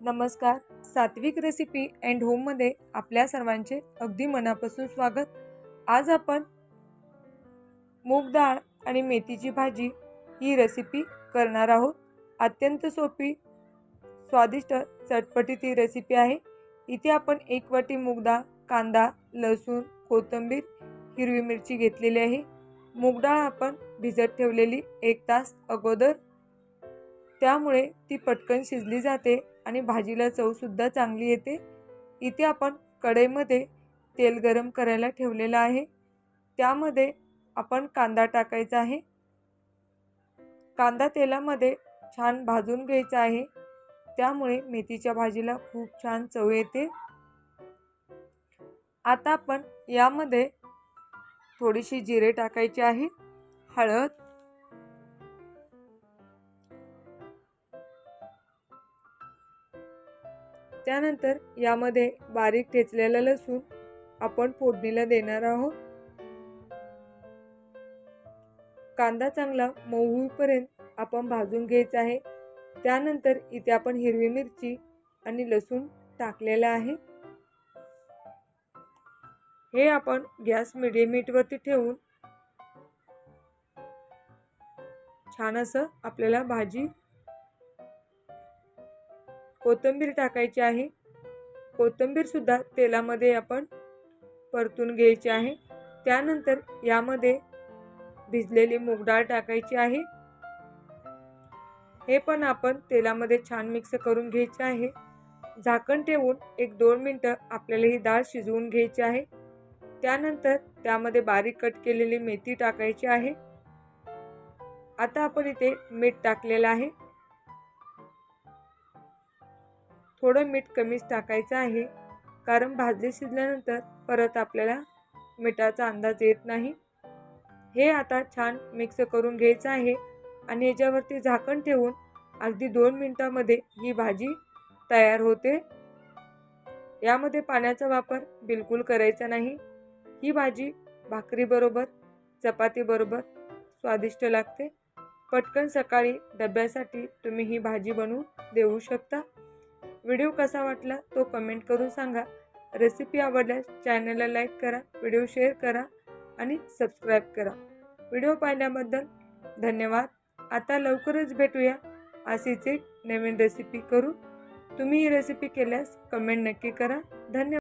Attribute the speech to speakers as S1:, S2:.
S1: नमस्कार. सात्विक recipe and होममध्ये आपल्या सर्वांचे अगदी मनापासून स्वागत. आज आपण मूग डाळ आणि मेथीची भाजी ही रेसिपी करणार आहोत. अत्यंत सोपी स्वादिष्ट चटपटीत ही रेसिपी आहे. इथे आपण एक वाटी मूग डाळ कांदा लसूण कोथिंबीर हिरवी मिरची घेतलेली आहे. मूग डाळ आपण भिजत ठेवलेली एक तास अगोदर. त्यामुळे ती पटकन शिजली जाते. आणि भाजीला चवसुद्धा चांगली येते. इथे आपण कढईमध्ये तेल गरम करायला ठेवलेलं आहे. त्यामध्ये आपण कांदा टाकायचा आहे. कांदा तेलामध्ये छान भाजून घ्यायचा आहे. त्यामुळे मेथीच्या भाजीला खूप छान चव येते. आता आपण यामध्ये थोडीशी जिरे टाकायची आहे. हळद त्यानंतर यामध्ये बारीक ठेचलेला लसूण आपण फोडणीला देणार आहोत. कांदा चांगला मऊ होईपर्यंत आपण भाजून घ्यायचा आहे. त्यानंतर इथे आपण हिरवी मिरची आणि लसूण टाकलेला आहे. हे आपण गॅस मिडियम हीटवरती ठेवून छान असं आपल्याला भाजी कोथिंबीर टाकायची आहे. कोथिंबीरसुद्धा तेलामध्ये आपण परतून घ्यायची आहे. त्यानंतर यामध्ये भिजलेली मूग डाळ टाकायची आहे. हे पण आपण तेलामध्ये छान मिक्स करून घ्यायचे आहे. झाकण ठेवून एक दोन मिनटं आपल्याला ही डाळ शिजवून घ्यायची आहे. त्यानंतर त्यामध्ये बारीक कट केलेली मेथी टाकायची आहे. आता आपण इथे मीठ टाकलेलं आहे. थोडं मीठ कमीच टाकायचं आहे. कारण भाजली शिजल्यानंतर परत आपल्याला मिठाचा अंदाज येत नाही. हे आता छान मिक्स करून घ्यायचं आहे आणि याच्यावरती झाकण ठेवून अगदी दोन मिनटामध्ये ही भाजी तयार होते. यामध्ये पाण्याचा वापर बिलकुल करायचा नाही. ही भाजी भाकरीबरोबर चपातीबरोबर स्वादिष्ट लागते. पटकन सकाळी डब्यासाठी तुम्ही ही भाजी बनवून देऊ शकता. व्हिडिओ कसा वाटला तो कमेंट करून सांगा. रेसिपी आवडल्यास चॅनलला लाईक करा व्हिडिओ शेअर करा आणि सबस्क्राईब करा. व्हिडिओ पाहिल्याबद्दल धन्यवाद. आता लवकरच भेटूया अशीच एक नवीन रेसिपी करू तुम्ही ही रेसिपी केल्यास कमेंट नक्की करा. धन्यवाद.